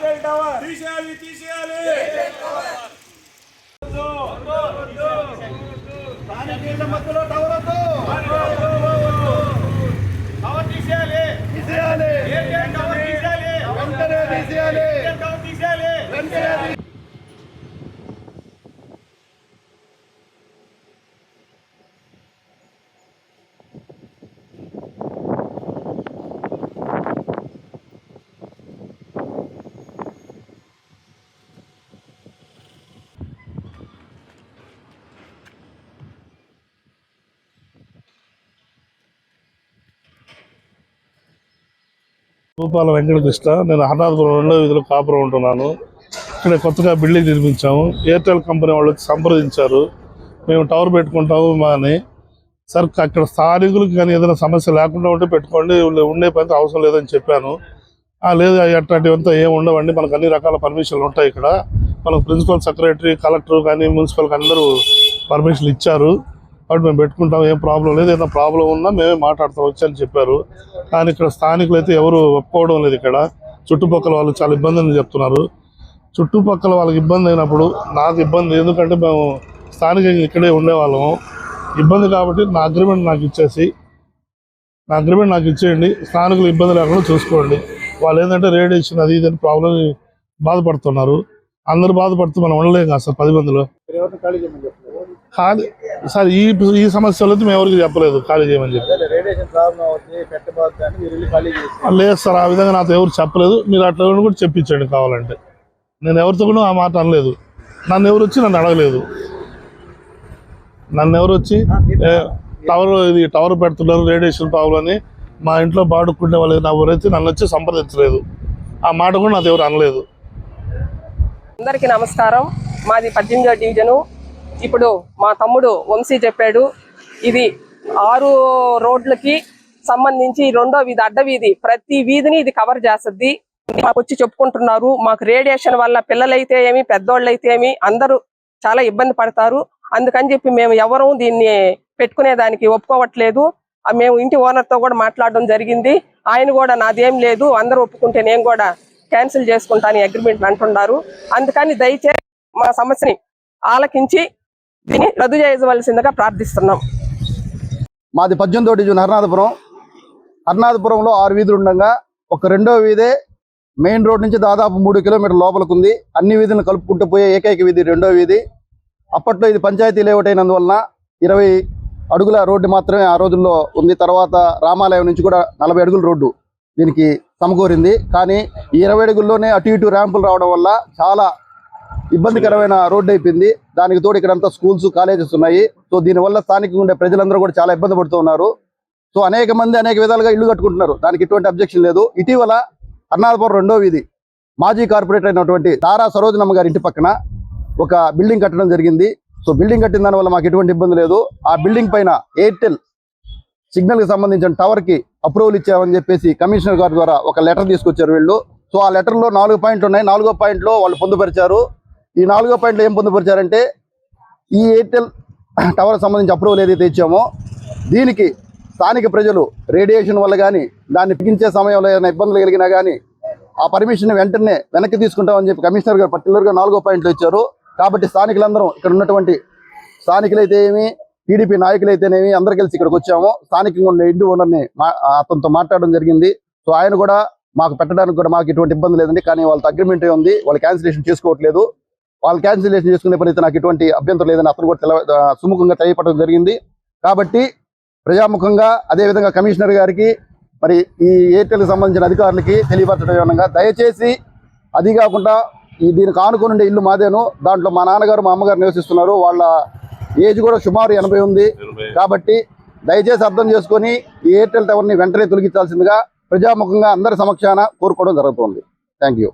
Cell tower తీసేయాలి తీసేయాలి. దాని మధ్యలో భూపాల వెంకటకృష్ణ నేను హఠాత్పురం రెండో వీధిలో కాపురం ఉంటున్నాను. ఇక్కడ కొత్తగా బిల్డింగ్ నిర్మించాము. ఎయిర్టెల్ కంపెనీ వాళ్ళు వచ్చి సంప్రదించారు. మేము టవర్ పెట్టుకుంటాము మా అని. సార్ అక్కడ స్థానికులకు కానీ ఏదైనా సమస్య లేకుండా ఉంటే పెట్టుకోండి. ఉండే- పని అవసరం లేదని చెప్పాను. "ఆ, లేదు అట్లాంటివంతా ఏమి ఉండవండి మనకు అన్ని రకాల పర్మిషన్లు ఉంటాయి ఇక్కడ. మనకు ప్రిన్సిపల్ సెక్రటరీ కలెక్టర్ కానీ మున్సిపల్ అందరూ పర్మిషన్లు ఇచ్చారు. కాబట్టి మేము పెట్టుకుంటాం ఏం ప్రాబ్లం లేదు. ఏదైనా ప్రాబ్లం ఉన్నా మేమే మాట్లాడతాం వచ్చని చెప్పారు. కానీ ఇక్కడ స్థానికులు అయితే ఎవరు ఒప్పుకోవడం లేదు ఇక్కడ. చుట్టుపక్కల వాళ్ళు చాలా ఇబ్బందిని చెప్తున్నారు. చుట్టుపక్కల వాళ్ళకి ఇబ్బంది అయినప్పుడు నాకు ఇబ్బంది ఎందుకంటే మేము స్థానికంగా ఇక్కడే ఉండేవాళ్ళము ఇబ్బంది కాబట్టి నా అగ్రిమెంట్ నాకు ఇచ్చేసి నా అగ్రిమెంట్ నాకు ఇచ్చేయండి. స్థానికులు ఇబ్బంది లేకుండా చూసుకోండి. వాళ్ళు ఏంటంటే రేడియేషన్ అది ఇది అని ప్రాబ్లం బాధపడుతున్నారు. అందరూ బాధపడుతూ మనం ఉండలేం కదా సార్ పది మందిలో. ఖాళీ. సార్ ఈ ఈ సమస్యలు అయితే మేము ఎవరికి చెప్పలేదు ఖాళీ చేయమని చెప్పి. లేదు సార్ ఆ విధంగా నాతో ఎవరు చెప్పలేదు. మీరు అట్లా కూడా చెప్పించండి కావాలంటే. నేను ఎవరితో కూడా ఆ మాట అనలేదు. నన్ను ఎవరు వచ్చి నన్ను అడగలేదు. నన్ను ఎవరు వచ్చి టవర్ ఇది టవర్ పెడుతున్నారు రేడియేషన్ ప్రాబ్లం అని. మా ఇంట్లో బాడుకునే వాళ్ళు ఎవరైతే నన్ను వచ్చి సంప్రదించలేదు. ఆ మాట కూడా నాతో ఎవరు అనలేదు. అందరికీ నమస్కారం. మాది పద్దెనిమిదో డివిజను. ఇప్పుడు మా తమ్ముడు వంశీ చెప్పాడు ఇది ఆరు రోడ్లకి సంబంధించి రెండో వీధి అడ్డ వీధి. ప్రతి వీధిని ఇది కవర్ చేస్తుంది. మాకు వచ్చి చెప్పుకుంటున్నారు మాకు రేడియేషన్ వల్ల పిల్లలైతే ఏమి పెద్దోళ్ళైతే ఏమి అందరూ చాలా ఇబ్బంది పడతారు. అందుకని చెప్పి మేము ఎవరూ దీన్ని పెట్టుకునే దానికి ఒప్పుకోవట్లేదు మేము ఇంటి ఓనర్తో కూడా మాట్లాడడం జరిగింది. ఆయన కూడా నాదేం లేదు అందరూ ఒప్పుకుంటే నేను కూడా క్యాన్సిల్ చేసుకుంటాను అగ్రిమెంట్ అంటున్నారు. అందుకని దయచేసి మా సమస్యని ఆలకించి దీన్ని రద్దు చేయవలసిందిగా ప్రార్థిస్తున్నాం. మాది పద్దెనిమిదో డివిజన్ హర్నాథపురం. హర్నాథపురంలో ఆరు వీధులు ఉండగా ఒక రెండో వీధే మెయిన్ రోడ్ నుంచి దాదాపు మూడు కిలోమీటర్ లోపలికి ఉంది అన్ని వీధులను కలుపుకుంటూ పోయే ఏకైక వీధి రెండో వీధి. అప్పట్లో ఇది పంచాయతీ లేఅవుట్ అయినందువలన ఇరవై అడుగుల రోడ్డు మాత్రమే ఆ రోజుల్లో ఉంది. తర్వాత రామాలయం నుంచి కూడా నలభై అడుగుల రోడ్డు దీనికి సమకూరింది. కానీ ఈ ఇరవై అడుగుల్లోనే అటు ఇటు ర్యాంపులు రావడం వల్ల చాలా ఇబ్బందికరమైన రోడ్డు అయిపోయింది. దానికి తోడు ఇక్కడంతా స్కూల్స్ కాలేజెస్ ఉన్నాయి. సో దీనివల్ల స్థానికంగా ఉండే ప్రజలందరూ కూడా చాలా ఇబ్బంది పడుతున్నారు సో అనేక మంది అనేక విధాలుగా ఇల్లు కట్టుకుంటున్నారు. దానికి ఎటువంటి అబ్జెక్షన్ లేదు. ఇటీవల అన్నాదపురం రెండో వీధి మాజీ కార్పొరేటర్ అయినటువంటి తారా సరోజనమ్మ గారి ఇంటి పక్కన ఒక బిల్డింగ్ కట్టడం జరిగింది. సో బిల్డింగ్ కట్టిన దాని వల్ల మాకు ఎటువంటి ఇబ్బంది లేదు. ఆ బిల్డింగ్ పైన ఎయిర్టెల్ సిగ్నల్కి సంబంధించిన టవర్కి అప్రూవల్ ఇచ్చామని చెప్పేసి కమిషనర్ గారి ద్వారా ఒక లెటర్ తీసుకొచ్చారు వీళ్ళు. సో ఆ లెటర్లో నాలుగు పాయింట్లు ఉన్నాయి. నాలుగో పాయింట్లో వాళ్ళు పొందుపరిచారు. ఈ నాలుగో పాయింట్లో ఏం పొందుపరిచారంటే ఈ ఎయిర్టెల్ టవర్ సంబంధించి అప్రూవల్ ఏదైతే ఇచ్చామో దీనికి స్థానిక ప్రజలు రేడియేషన్ వల్ల కానీ దాన్ని పిగించే సమయంలో ఏదైనా ఇబ్బందులు కలిగినా కానీ ఆ పర్మిషన్ వెంటనే వెనక్కి తీసుకుంటామని చెప్పి కమిషనర్ గారు పర్టికులర్గా నాలుగో పాయింట్లు ఇచ్చారు. కాబట్టి స్థానికులందరం ఇక్కడ ఉన్నటువంటి స్థానికులైతే ఏమి టీడీపీ నాయకులైతేనేమి అందరు కలిసి ఇక్కడికి వచ్చాము. స్థానికంగా ఉండే ఇంటి ఓనర్ని మా- అతనితో మాట్లాడడం జరిగింది. సో ఆయన కూడా మాకు పెట్టడానికి కూడా మాకు ఎటువంటి ఇబ్బంది లేదండి. కానీ వాళ్ళతో అగ్రిమెంట్ ఉంది. వాళ్ళు క్యాన్సిలేషన్ చేసుకోవట్లేదు. వాళ్ళు క్యాన్సిలేషన్ చేసుకునే పని నాకు ఎటువంటి అభ్యంతరం లేదని అతను కూడా తెల సుముఖంగా తెలియపడడం జరిగింది. కాబట్టి ప్రజాముఖంగా అదేవిధంగా కమిషనర్ గారికి మరి ఈ ఎయిర్టెల్కి సంబంధించిన అధికారులకి తెలియపరచడం ఏమనగా దయచేసి అది కాకుండా ఈ దీనికి ఆనుకుని ఉండే ఇల్లు మాదేను. దాంట్లో మా నాన్నగారు మా అమ్మగారు నివసిస్తున్నారు. వాళ్ళ ఏజ్ కూడా సుమారు ఎనభై ఉంది. కాబట్టి దయచేసి అర్థం చేసుకొని ఈ ఎయిర్టెల్ టవర్ని వెంటనే తొలగించాల్సిందిగా ప్రజాముఖంగా అందరి సమక్షాన కోరుకోవడం జరుగుతుంది. Thank you.